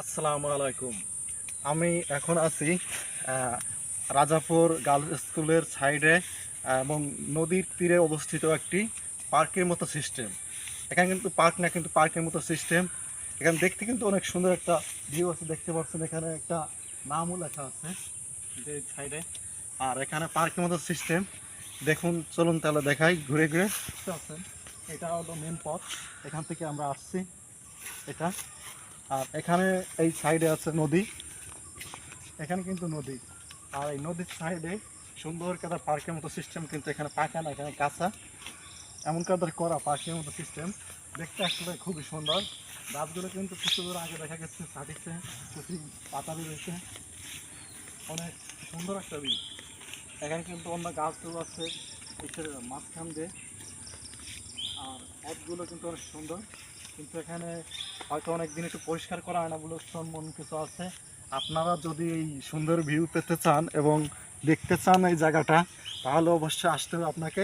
আসসালামু আলাইকুম। আমি এখন আছি রাজাপুর গার্লস স্কুলের সাইডে এবং নদীর তীরে অবস্থিত একটি পার্কের মতো সিস্টেম এখানে কিন্তু পার্ক না, কিন্তু পার্কের মতো সিস্টেম এখানে দেখতে কিন্তু অনেক সুন্দর একটা ভিউ আছে, দেখতে পাচ্ছেন এখানে একটা নামও লেখা আছে যে সাইডে আর এখানে পার্কের মতো সিস্টেম দেখুন, চলুন তাহলে দেখাই, ঘুরে ঘুরে। পারছেন এটা হলো মেন পথ। এখান থেকে আমরা আসছি, এটা। আর এখানে এই সাইডে আছে নদী। এখানে কিন্তু নদী। আর এই নদীর সাইডে সুন্দর কাদা পার্কের মতো সিস্টেম কিন্তু এখানে পাকা না, এখানে কাঁচা। এমন কাদার করা পার্কের মতো সিস্টেম দেখতে আসলে খুবই সুন্দর। গাছগুলো কিন্তু কিছু দূর আগে দেখা গেছে ফাটিছে কিছু পাতা রয়েছে। অনেক সুন্দর একটা ভিউ এখানে কিন্তু অন্য গাছগুলো আছে মাঝখান দিয়ে। আর পথগুলো কিন্তু অনেক সুন্দর। কিন্তু এখানে হয়তো অনেকদিন একটু পরিষ্কার করা হয় না বলে মন কিছু আছে। আপনারা যদি এই সুন্দর ভিউ পেতে চান এবং দেখতে চান এই জায়গাটা, তাহলে অবশ্যই আসতে হবে আপনাকে।